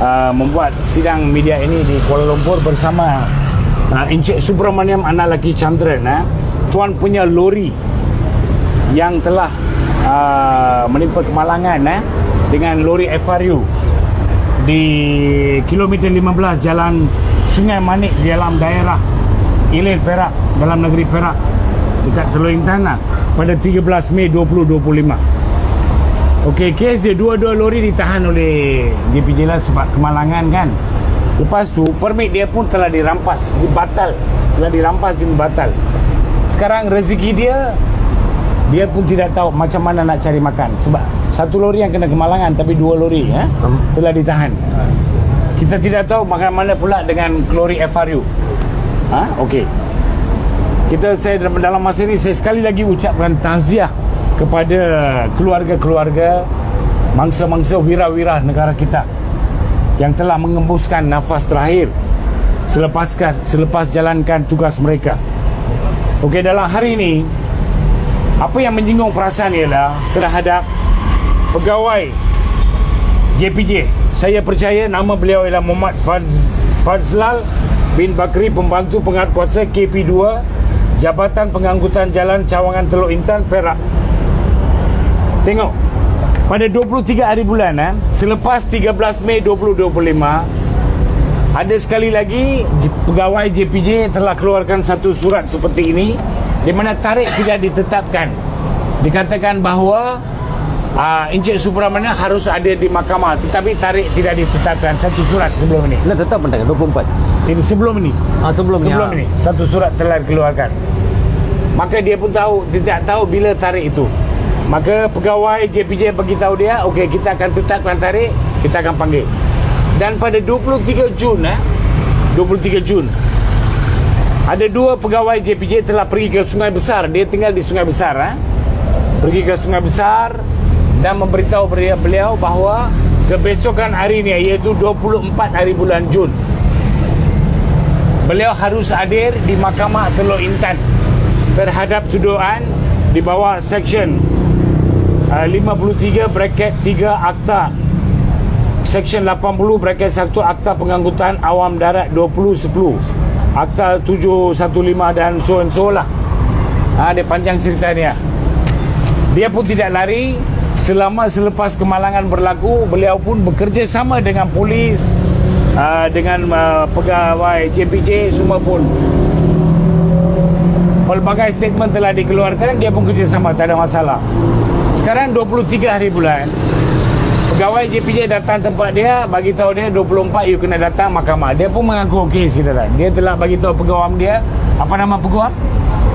uh, membuat sidang media ini di Kuala Lumpur bersama uh, Encik Subramaniam Analaki Chandran eh. tuan punya lori yang telah uh, menimpa kemalangan eh, dengan lori FRU di kilometer 15 jalan Sungai Manik di dalam daerah Ilir Perak dalam negeri Perak dekat Teluk Intan lah, pada 13 Mei 2025 Okey, kes dia dua-dua lori ditahan oleh DPJ lah sebab kemalangan kan. Lepas tu, permit dia pun telah dirampas, dibatal. Telah dirampas, dibatal. Sekarang rezeki dia, dia pun tidak tahu macam mana nak cari makan. Sebab satu lori yang kena kemalangan, tapi dua lori eh, telah ditahan. Kita tidak tahu bagaimana pula dengan lori FRU. Ha? Okey. Kita saya dalam masa ini saya sekali lagi ucapkan takziah kepada keluarga-keluarga mangsa-mangsa wira-wira negara kita yang telah mengembuskan nafas terakhir selepas selepas jalankan tugas mereka. Okey dalam hari ini apa yang menyinggung perasaan ialah terhadap pegawai JPJ. Saya percaya nama beliau ialah Muhammad Faz, Fazlal bin Bakri pembantu penguatkuasa KP2 Jabatan Pengangkutan Jalan Cawangan Teluk Intan Perak Tengok. Pada 23 hari bulan eh, Selepas 13 Mei 2025 Ada sekali lagi Pegawai JPJ telah keluarkan satu surat seperti ini Di mana tarikh tidak ditetapkan. Dikatakan bahawa uh, Encik Supramana harus ada di mahkamah Tetapi tarikh tidak ditetapkan. Satu surat sebelum ini. Nak tetap mentang 24 Ini sebelum ini. Ah sebelum, Sebelum ini. Satu surat telah dikeluarkan. Maka dia pun tahu Tidak tahu bila tarikh itu Maka pegawai JPJ bagi tahu dia, okey kita akan tetapkan tarikh, kita akan panggil. Dan pada 23 Jun eh, 23 Jun ada dua pegawai JPJ telah pergi ke Sungai Besar. Dia tinggal di Sungai Besar eh. Pergi ke Sungai Besar dan memberitahu beliau bahawa kebesokan hari ini iaitu 24 hari bulan Jun beliau harus hadir di Mahkamah Teluk Intan terhadap tuduhan di bawah uh, 53 bracket 3 akta. Section 80 bracket 1 Akta Pengangkutan Awam Darat 2010 Akta 715 dan so and so lah. Ha, Dia panjang cerita dia. Dia pun tidak lari. Selama selepas kemalangan berlaku Beliau pun bekerja sama dengan polis uh, Dengan uh, pegawai JPJ Semua pun. Pelbagai statement telah dikeluarkan Dia pun kerja sama Tak ada masalah sekarang 23 hari bulan. Pegawai JPJ datang tempat dia Bagi tahu dia 24 you kena datang mahkamah. Dia pun mengaku okey saudara Dia telah bagi tahu peguam dia. Apa nama peguam?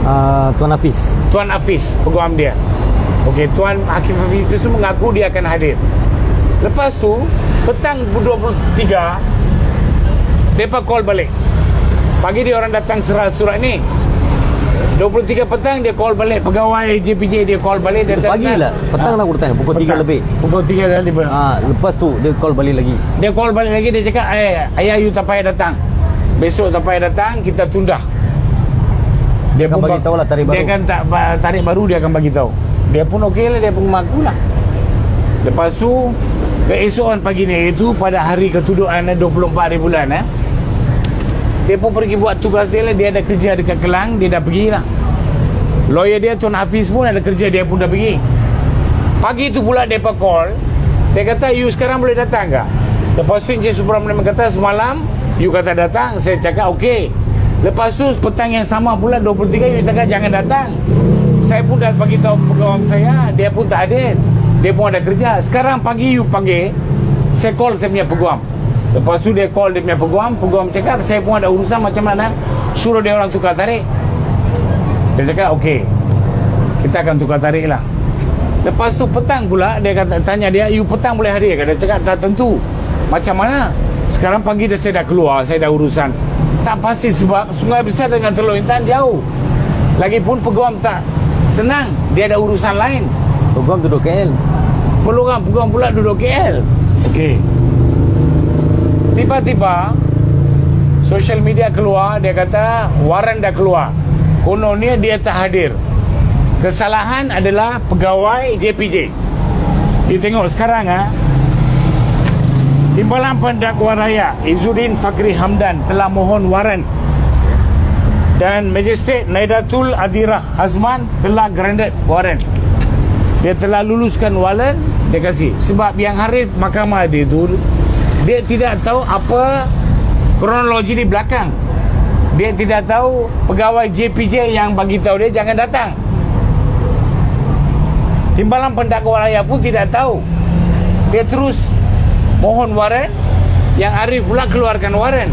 Uh, Tuan Hafiz. Tuan Hafiz peguam dia. Okey Tuan Hakim Hafiz itu mengaku dia akan hadir. Lepas tu Petang 23 Mereka call balik. Pagi dia orang datang serah surat ni 23 petang dia call balik. Pegawai JPJ dia call balik. Dia pagi lah. Petang lah aku datang. Pukul petang. 3 lebih. Pukul 3 kali ha, lepas tu dia call balik lagi. Dia call balik lagi dia cakap eh ayah you tak payah datang. Besok tak payah datang kita tunda. Dia akan bagi tahu lah tarikh baru. dia akan tak tarikh baru dia akan bagi tahu. Dia pun okey lah dia pun mengaku lah. Lepas tu keesokan pagi ni itu pada hari ketuduhan 24 hari bulan eh dia pun pergi buat tugas dia lah. Dia ada kerja dekat Kelang Dia dah pergi lah. Lawyer dia Tuan Hafiz pun ada kerja Dia pun dah pergi. Pagi tu pula dia call. Dia kata you sekarang boleh datang ke? Lepas tu Encik Subramaniam kata semalam You kata datang. Saya cakap okey. Lepas tu petang yang sama pula 23 you cakap jangan datang. Saya pun dah bagi tahu pegawai saya Dia pun tak ada Dia pun ada kerja. Sekarang pagi you panggil Saya call saya punya peguam Lepas tu dia call dia punya peguam. Peguam cakap saya pun ada urusan macam mana? Suruh dia orang tukar tarik. Dia cakap okey Kita akan tukar tarik lah. Lepas tu petang pula Dia kata tanya dia You petang boleh hadir Dia cakap tak tentu. Macam mana? Sekarang pagi dah saya dah keluar Saya dah urusan. Tak pasti sebab Sungai Besar dengan Teluk Intan jauh. Lagipun peguam tak Senang Dia ada urusan lain. Peguam duduk KL Peluang peguam pula duduk KL Okey Tiba-tiba Social media keluar Dia kata Waran dah keluar Kononnya dia tak hadir Kesalahan adalah Pegawai JPJ Kita tengok sekarang ha? Timbalan Pendakwa Raya Izzuddin Fakri Hamdan telah mohon waran dan Majestik Naidatul Adira Hazman telah granted waran. Dia telah luluskan waran, dia kasih. Sebab yang Harif mahkamah dia tu dia tidak tahu apa kronologi di belakang. Dia tidak tahu pegawai JPJ yang bagi tahu dia jangan datang. Timbalan Pendakwa Raya pun tidak tahu. Dia terus mohon waran yang Arif pula keluarkan waran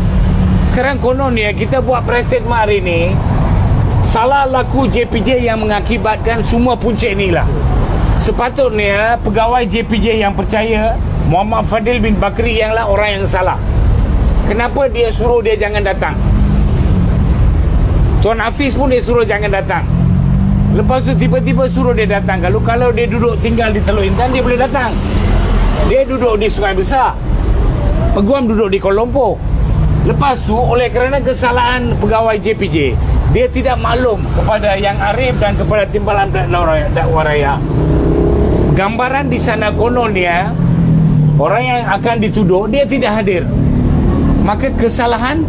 sekarang konon ya kita buat press statement hari ni salah laku JPJ yang mengakibatkan semua punca inilah sepatutnya pegawai JPJ yang percaya Muhammad Fadil bin Bakri yang lah orang yang salah. Kenapa dia suruh dia jangan datang? Tuan Hafiz pun dia suruh jangan datang. Lepas tu tiba-tiba suruh dia datang. Kalau kalau dia duduk tinggal di Teluk Intan dia boleh datang. Dia duduk di Sungai Besar. Peguam duduk di Kuala Lumpur. Lepas tu oleh kerana kesalahan pegawai JPJ Dia tidak maklum kepada Yang Arif dan kepada Timbalan Dakwah Raya. Gambaran di sana konon dia Orang yang akan dituduh Dia tidak hadir Maka kesalahan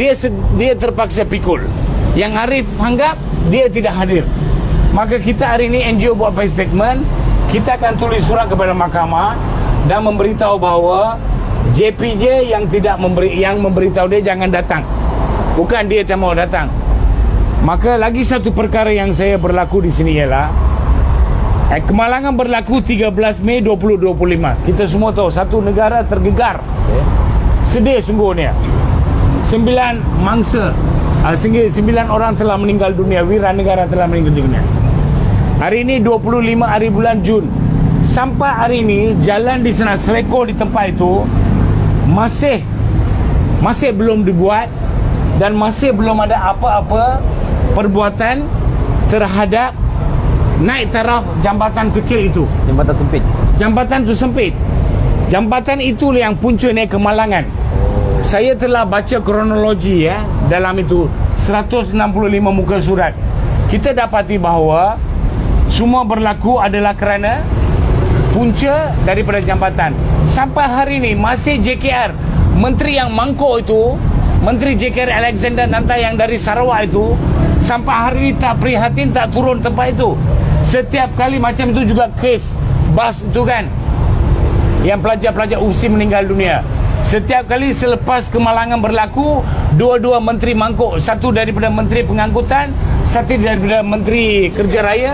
Dia dia terpaksa pikul Yang Arif anggap Dia tidak hadir Maka kita hari ini NGO buat press statement kita akan tulis surat kepada mahkamah dan memberitahu bahawa JPJ yang tidak memberi yang memberitahu dia jangan datang. Bukan dia tak mau datang. Maka lagi satu perkara yang saya berlaku di sini ialah eh, kemalangan berlaku 13 Mei 2025. Kita semua tahu satu negara tergegar. Sedih sungguhnya. Sembilan mangsa uh, sembilan orang telah meninggal dunia, wira negara telah meninggal dunia. Hari ini 25 hari bulan Jun Sampai hari ini Jalan di sana Seleko di tempat itu Masih Masih belum dibuat Dan masih belum ada apa-apa Perbuatan Terhadap Naik taraf jambatan kecil itu. Jambatan sempit? Jambatan itu sempit. Jambatan itu yang puncanya kemalangan. Saya telah baca kronologi ya Dalam itu. 165 muka surat. Kita dapati bahawa semua berlaku adalah kerana punca daripada jambatan. Sampai hari ini masih JKR menteri yang mangkuk itu, menteri JKR Alexander Nanta yang dari Sarawak itu sampai hari ini tak prihatin tak turun tempat itu. Setiap kali macam itu juga kes bas itu kan yang pelajar-pelajar USI meninggal dunia. Setiap kali selepas kemalangan berlaku, dua-dua menteri mangkuk, satu daripada menteri pengangkutan, satu daripada menteri kerja raya,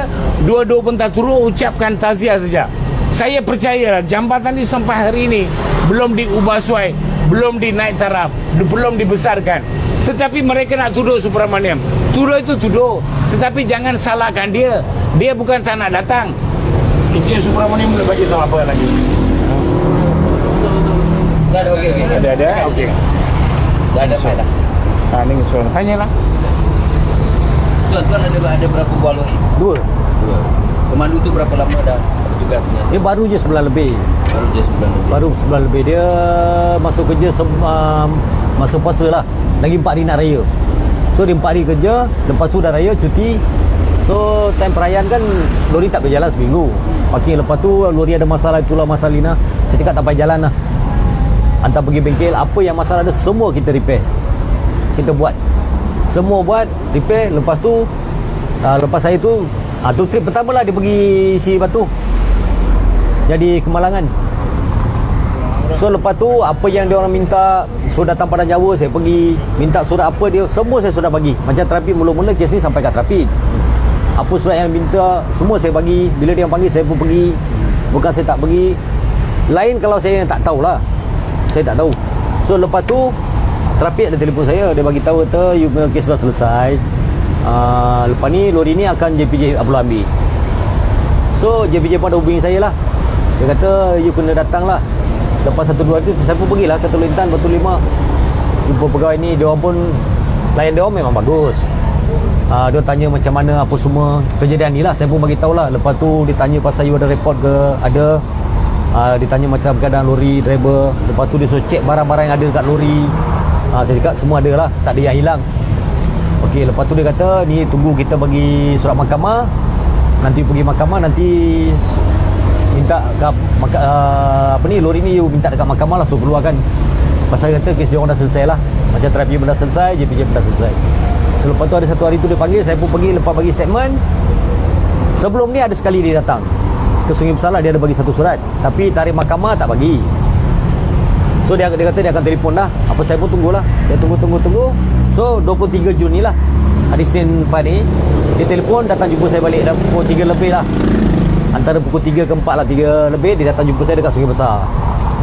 dua-dua pun tak turun ucapkan taziah saja. Saya percaya jambatan ini sampai hari ini belum diubah suai, belum dinaik taraf, belum dibesarkan. Tetapi mereka nak tuduh Subramaniam. Tuduh itu tuduh, tetapi jangan salahkan dia. Dia bukan tak nak datang. Encik Subramaniam boleh bagi tahu apa lagi? Dah ada okey okey. Ada ada, okey. Dah ada file dah. Ha, ni soalan. Tanyalah. Tuan-tuan ada ada berapa buah lori? Dua Dua. Pemandu tu berapa lama dah bertugasnya? Dia baru je sebulan lebih Baru je sebulan lebih. Baru sebulan lebih Dia masuk kerja se, um, Masuk puasa lah. Lagi empat hari nak raya. So dia empat hari kerja Lepas tu dah raya cuti. So time perayaan kan Lori tak berjalan seminggu. Parking lepas tu Lori ada masalah Itulah masalah Lina. Saya cakap tak payah jalan lah. Hantar pergi bengkel Apa yang masalah ada Semua kita repair. Kita buat. Semua buat Repair. Lepas tu uh, Lepas saya tu uh, Tu trip pertama lah Dia pergi isi batu. Jadi kemalangan So lepas tu Apa yang dia orang minta So datang pada Jawa Saya pergi Minta surat apa dia Semua saya sudah bagi. Macam trafik mula-mula Kes ni sampai kat trafik Apa surat yang minta Semua saya bagi. Bila dia panggil Saya pun pergi. Bukan saya tak pergi. Lain kalau saya yang tak tahulah. Saya tak tahu. So lepas tu Trafik ada telefon saya. Dia bagi tahu kata You punya kes sudah selesai. Uh, Lepas ni lori ni akan JPJ Abdul ambil. So JPJ pun ada hubungi saya lah. Dia kata You kena datang lah Lepas satu dua tu Saya pun pergilah ke Teluk Intan Batu Lima. Jumpa pegawai ni Dia orang pun Layan dia orang memang bagus. Uh, Dia tanya macam mana Apa semua. Kejadian ni lah Saya pun bagi lah Lepas tu dia tanya pasal You ada report ke? Ada. Uh, Dia tanya macam keadaan lori Driver. Lepas tu dia suruh check Barang-barang yang ada dekat lori. Uh, Saya cakap semua ada lah. Tak ada yang hilang. Okey, lepas tu dia kata ni tunggu kita bagi surat mahkamah. Nanti pergi mahkamah nanti minta ke maka, uh, apa ni lori ni minta dekat mahkamah lah suruh keluarkan. Pasal kata kes dia orang dah selesai lah. Macam terapi pun dah selesai JPJ pun dah selesai. So, lepas tu ada satu hari tu dia panggil saya pun pergi lepas bagi statement. Sebelum ni ada sekali dia datang. Ke Sungai Besar lah dia ada bagi satu surat. Tapi tarikh mahkamah tak bagi. So dia, dia kata dia akan telefon dah apa saya pun tunggulah saya tunggu tunggu tunggu. So 23 Jun ni lah. Hari Senin ni dia telefon datang jumpa saya balik dah pukul 3 lebih lah antara pukul 3 ke 4 lah 3 lebih dia datang jumpa saya dekat Sungai Besar.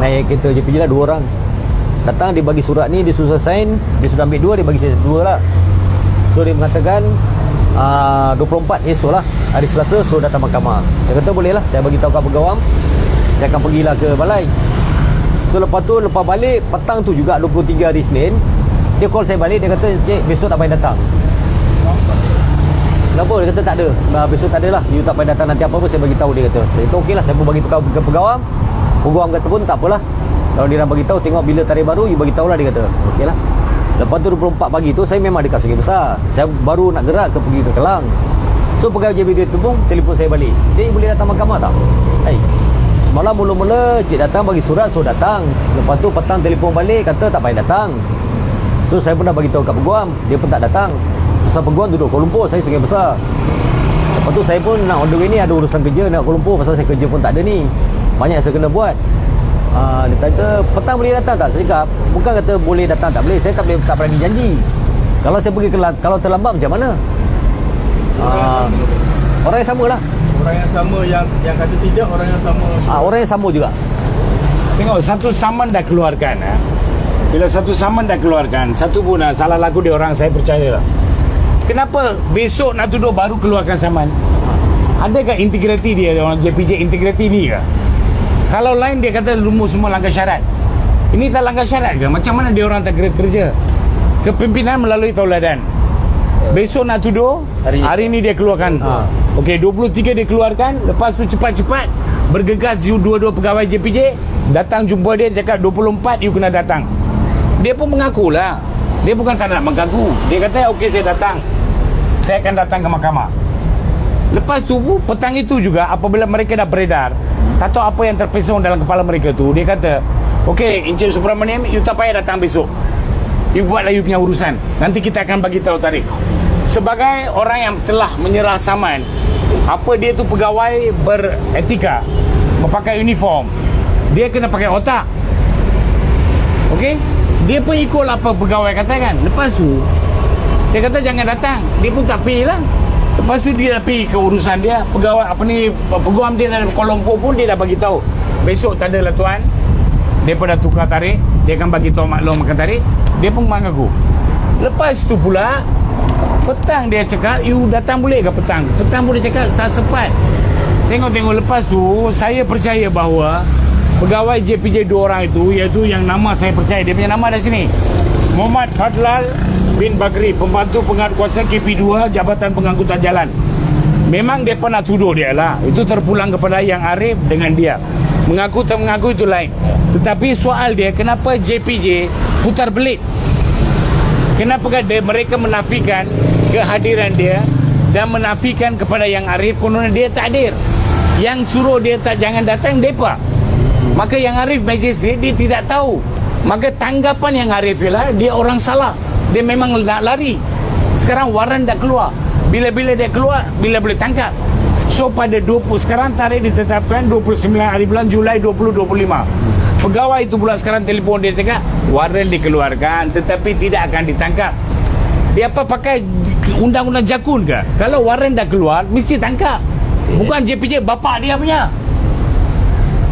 Naik kereta JPJ lah dua orang. Datang dia bagi surat ni dia saya sign dia sudah ambil dua dia bagi saya dua lah. So dia mengatakan uh, 24 esok lah hari Selasa so datang mahkamah. Saya kata boleh lah saya bagi tahu kat pegawam saya akan pergilah ke balai. So lepas tu lepas balik petang tu juga 23 hari Senin dia call saya balik dia kata cik besok tak payah datang Kenapa? Dia kata tak ada. Nah, besok tak ada lah. You tak payah datang nanti apa-apa saya bagi tahu dia kata. Saya kata okey lah. Saya pun bagi tahu ke pegawam. Pegawam kata pun tak apalah. Kalau dia nak bagi tahu tengok bila tarikh baru you bagi tahulah dia kata. Okey lah. Lepas tu 24 pagi tu saya memang dekat Sungai Besar. Saya baru nak gerak ke pergi ke Kelang. So pegawai JBD tu pun telefon saya balik. Dia boleh datang mahkamah tak? Hai. Semalam mula-mula cik datang bagi surat so datang. Lepas tu petang telefon balik kata tak payah datang. So saya pun dah bagi tahu kat peguam, dia pun tak datang. Pasal peguam duduk Kuala Lumpur, saya Sungai Besar. Lepas tu saya pun nak order ini ada urusan kerja nak Kuala Lumpur pasal saya kerja pun tak ada ni. Banyak saya kena buat. Uh, dia kata petang boleh datang tak? Saya cakap bukan kata boleh datang tak boleh. Saya tak boleh tak berani janji. Kalau saya pergi ke kalau terlambat macam mana? Uh, orang yang sama lah. Orang yang sama yang yang kata tidak, orang yang sama. Uh, orang yang sama juga. Tengok satu saman dah keluarkan eh. Bila satu saman dah keluarkan, satu pun ah, salah laku dia orang saya percaya. Kenapa besok nak tuduh baru keluarkan saman? Adakah integriti dia orang JPJ integriti ni ke? Kalau lain dia kata rumus semua langkah syarat. Ini tak langkah syarat ke? Macam mana dia orang tak kira kerja? Kepimpinan melalui tauladan. Besok nak tuduh, hari, Hari ni. hari ni dia keluarkan. Ha. Okey, 23 dia keluarkan, lepas tu cepat-cepat bergegas dua-dua pegawai JPJ datang jumpa dia cakap 24 you kena datang. Dia pun mengaku lah. Dia bukan tak nak mengaku. Dia kata okey saya datang. Saya akan datang ke mahkamah. Lepas tu petang itu juga apabila mereka dah beredar, tak tahu apa yang terpesong dalam kepala mereka tu. Dia kata, "Okey, Encik Subramaniam, you tak payah datang besok. You buatlah you punya urusan. Nanti kita akan bagi tahu tarikh." Sebagai orang yang telah menyerah saman, apa dia tu pegawai beretika, memakai uniform, dia kena pakai otak. Okey? Dia pun ikut apa pegawai katakan. Lepas tu dia kata jangan datang. Dia pun tak pergi lah. Lepas tu dia dah pergi ke urusan dia. Pegawai apa ni peguam dia Kuala Lumpur pun dia dah bagi tahu. Besok tak ada lah tuan. Dia pun dah tukar tarikh. Dia akan bagi tahu maklum akan tarikh. Dia pun mengaku. Lepas tu pula petang dia cakap you datang boleh ke petang? Petang boleh cakap tak sempat. Tengok-tengok lepas tu saya percaya bahawa pegawai JPJ dua orang itu iaitu yang nama saya percaya. Dia punya nama ada sini. Muhammad Fadlal bin Bagri pembantu pengat kuasa KP2 Jabatan Pengangkutan Jalan. Memang dia pernah tuduh dia lah. Itu terpulang kepada yang Arif dengan dia. Mengaku tak mengaku itu lain. Tetapi soal dia kenapa JPJ putar belit? Kenapa dia, mereka menafikan kehadiran dia dan menafikan kepada yang Arif konon dia tak hadir. Yang suruh dia tak jangan datang depa Maka yang Arif magistrate dia tidak tahu. Maka tanggapan yang Arif ialah dia orang salah. Dia memang nak lari. Sekarang waran dah keluar. Bila-bila dia keluar, bila boleh tangkap. So pada 20 sekarang tarikh ditetapkan 29 hari bulan Julai 2025. Pegawai itu pula sekarang telefon dia cakap waran dikeluarkan tetapi tidak akan ditangkap. Dia apa pakai undang-undang jakun ke? Kalau waran dah keluar mesti tangkap. Bukan JPJ bapak dia punya.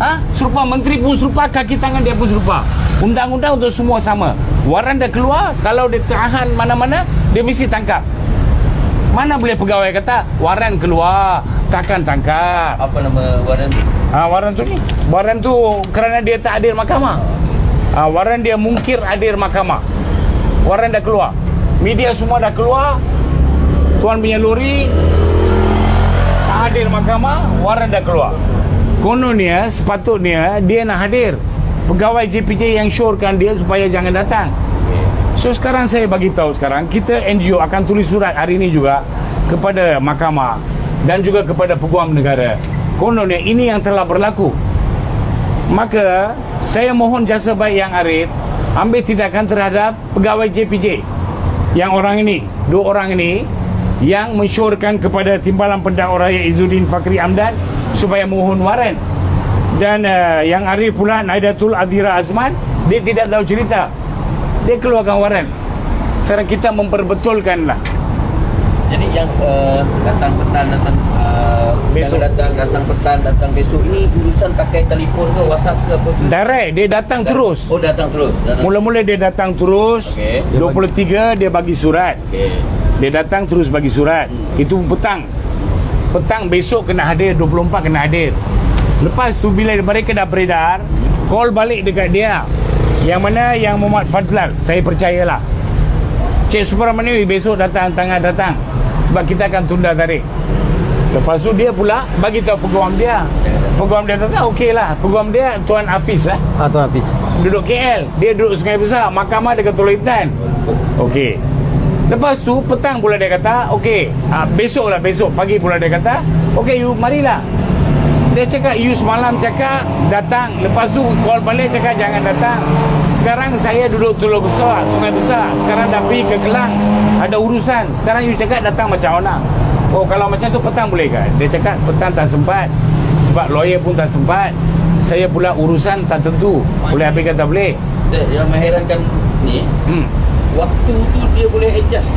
Ha? Serupa menteri pun serupa, kaki tangan dia pun serupa. Undang-undang untuk semua sama. Waran dah keluar, kalau dia tahan mana-mana, dia mesti tangkap. Mana boleh pegawai kata, waran keluar, takkan tangkap. Apa nama waran tu? Ha, waran tu ni. Waran tu kerana dia tak hadir mahkamah. Ha, waran dia mungkir hadir mahkamah. Waran dah keluar. Media semua dah keluar. Tuan punya lori tak hadir mahkamah, waran dah keluar. Kononnya sepatutnya dia nak hadir. Pegawai JPJ yang syorkan dia supaya jangan datang. So sekarang saya bagi tahu sekarang kita NGO akan tulis surat hari ini juga kepada mahkamah dan juga kepada peguam negara. kononnya ini yang telah berlaku maka saya mohon jasa baik yang Arif ambil tindakan terhadap pegawai JPJ yang orang ini dua orang ini yang mensyorkan kepada Timbalan Pendakwa Raya Izzuddin Fakri Amdan supaya mohon waran dan uh, yang Arif pula Naidatul Adira Azman dia tidak tahu cerita dia keluarkan waran sekarang kita memperbetulkan lah Jadi yang uh, datang petang datang uh, Besok. datang datang petang datang besok ini urusan pakai telefon ke WhatsApp ke apa direct dia datang terus Oh datang terus. Datang. mula-mula dia datang terus Okey. 23 dia bagi surat Okey. Dia datang terus bagi surat Hmm. Itu petang Petang besok kena hadir 24 kena hadir. Lepas tu bila mereka dah beredar Call balik dekat dia. Yang mana yang Muhammad Fadlal Saya percayalah. Cik Supramani besok datang tangan datang. Sebab kita akan tunda tarik. Lepas tu dia pula bagi tahu peguam dia. Peguam dia kata okey lah Peguam dia Tuan Hafiz lah Ah Tuan Hafiz. duduk KL dia duduk Sungai Besar mahkamah dekat Teluk Intan okey lepas tu petang pula dia kata okey ah, besok lah besok pagi pula dia kata okey you marilah. Dia cakap you semalam cakap datang lepas tu call balik cakap jangan datang. Sekarang saya duduk Teluk Besar Sungai Besar. Sekarang dah pergi ke Kelang ada urusan. Sekarang you cakap datang macam mana oh kalau macam tu petang boleh ke dia cakap petang tak sempat sebab lawyer pun tak sempat. Saya pula urusan tak tentu. Boleh habis kata boleh? Yang mengherankan ni hmm. Waktu tu dia boleh adjust.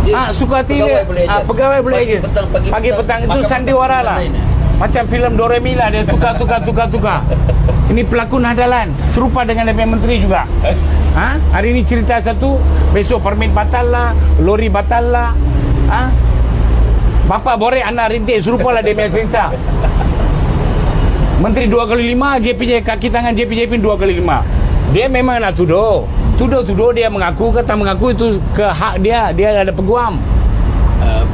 Dia, Ah, suka hati pegawai dia. boleh Ah, pegawai boleh pagi adjust. Petang, pagi, Pagi petang itu makan sandiwara petang, lah. eh. Macam filem Doremi lah dia tukar tukar tukar tukar. Ini pelakon hadalan serupa dengan DP Menteri juga. Ha? Hari ini cerita satu, besok permit batal lah, lori batal lah. Ha? Bapa borek anak rintik serupa lah punya cerita. Menteri dua kali lima, JPJ kaki tangan JPJ pun dua kali lima. Dia memang nak tuduh. Tuduh-tuduh dia mengaku kata mengaku itu ke hak dia. Dia ada peguam. Uh,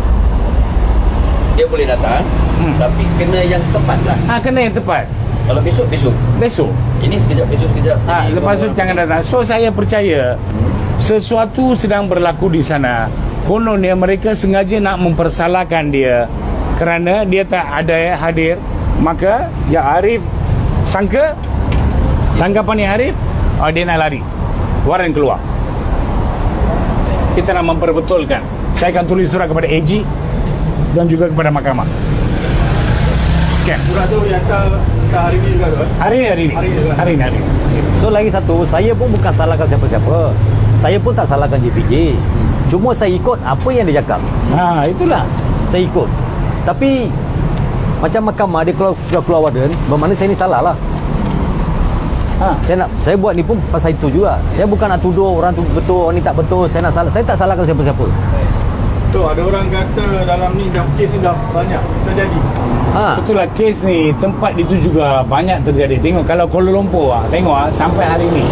dia boleh datang Hmm. tapi kena yang tepat lah. Ha kena yang tepat. Kalau besok besok. Besok. Ini sekejap besok sekejap. Ha, Jadi, lepas tu jangan datang. So saya percaya sesuatu sedang berlaku di sana. Kononnya mereka sengaja nak mempersalahkan dia kerana dia tak ada hadir. Maka ya Arif sangka tanggapan yang Arif oh, dia nak lari. Waran keluar. Kita nak memperbetulkan. Saya akan tulis surat kepada AG dan juga kepada mahkamah. Sekian. Surat tu yang hantar hari ni juga tu eh? Hari ini, hari ini. Hari ini. Hari ini. So lagi satu, saya pun bukan salahkan siapa-siapa. Saya pun tak salahkan JPJ. Cuma saya ikut apa yang dia cakap. Ha, itulah. Saya ikut. Tapi macam mahkamah dia keluar keluar, keluar warden, bermakna saya ni salah lah. Ha. Saya nak saya buat ni pun pasal itu juga. Saya bukan nak tuduh orang tu betul, orang ni tak betul. Saya nak salah. Saya tak salahkan siapa-siapa. Tu ada orang kata dalam ni dah kes ni dah banyak terjadi. Ha. Betul lah kes ni tempat itu juga banyak terjadi. Tengok kalau Kuala Lumpur ah, tengok ah sampai hari ni.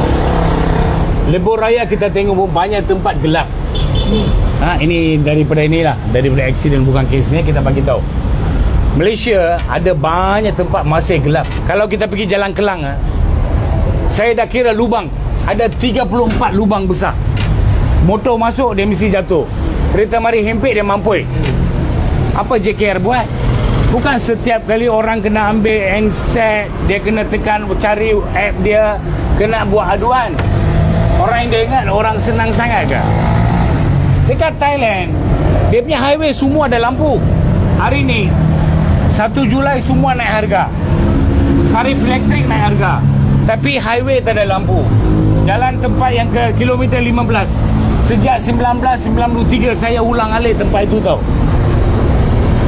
Lebur Raya kita tengok pun banyak tempat gelap. Ha ini daripada inilah, daripada aksiden bukan kes ni kita bagi tahu. Malaysia ada banyak tempat masih gelap. Kalau kita pergi Jalan Kelang ah, saya dah kira lubang. Ada 34 lubang besar. Motor masuk dia mesti jatuh. Kereta mari hempit dia mampui. Apa JKR buat? Bukan setiap kali orang kena ambil handset, dia kena tekan cari app dia, kena buat aduan. Orang yang dia ingat orang senang sangat ke? Dekat Thailand, dia punya highway semua ada lampu. Hari ni 1 Julai semua naik harga. Tarif elektrik naik harga. Tapi highway tak ada lampu. Jalan tempat yang ke kilometer 15. Sejak 1993 saya ulang alik tempat itu tau.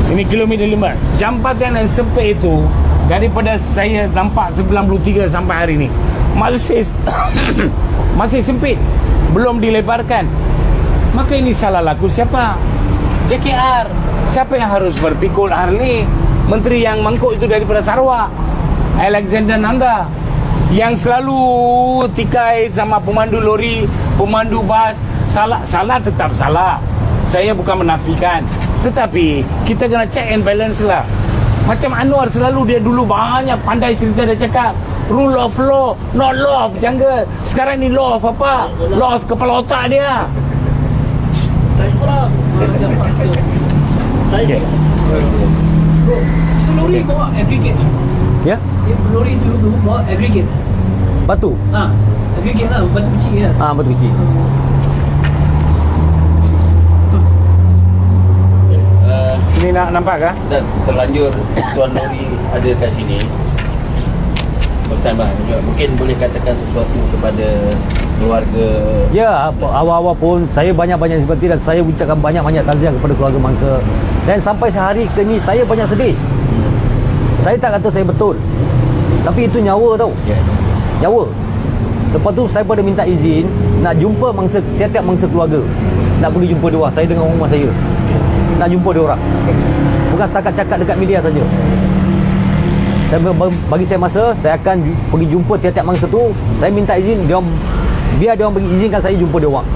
Ini kilometer 5 Jambatan yang sempit itu Daripada saya nampak 93 sampai hari ni Masih Masih sempit Belum dilebarkan Maka ini salah laku siapa? JKR Siapa yang harus berpikul hari ni? Menteri yang mangkuk itu daripada Sarawak Alexander Nanda Yang selalu tikai sama pemandu lori Pemandu bas Salah salah tetap salah Saya bukan menafikan Tetapi kita kena check and balance lah Macam Anwar selalu dia dulu banyak pandai cerita dia cakap Rule of law Not law of jungle Sekarang ni law of apa? Law of kepala otak dia Saya pula ada paksa. Saya Okay. bro, itu lori bawa aggregate. Ya? Dia lori tu dulu bawa aggregate. Batu. Ha, aggregate lah, batu kecil lah. Ah, batu kecil. Uh, Ini nak nampak kah? dan terlanjur tuan lori ada kat sini. Time lah. Mungkin boleh katakan sesuatu kepada keluarga. Ya, awal-awal pun saya banyak-banyak simpati dan saya ucapkan banyak-banyak takziah kepada keluarga mangsa. Dan sampai sehari ke ni saya banyak sedih. Saya tak kata saya betul. Tapi itu nyawa tau. Ya. Nyawa. Lepas tu saya pada minta izin nak jumpa mangsa tiap-tiap mangsa keluarga. Nak pergi jumpa dia orang. Saya dengan rumah saya. Nak jumpa dia orang. Bukan setakat cakap dekat media saja. Saya bagi saya masa saya akan pergi jumpa tiap-tiap mangsa tu. Saya minta izin dia biar dia orang bagi izinkan saya jumpa dia orang.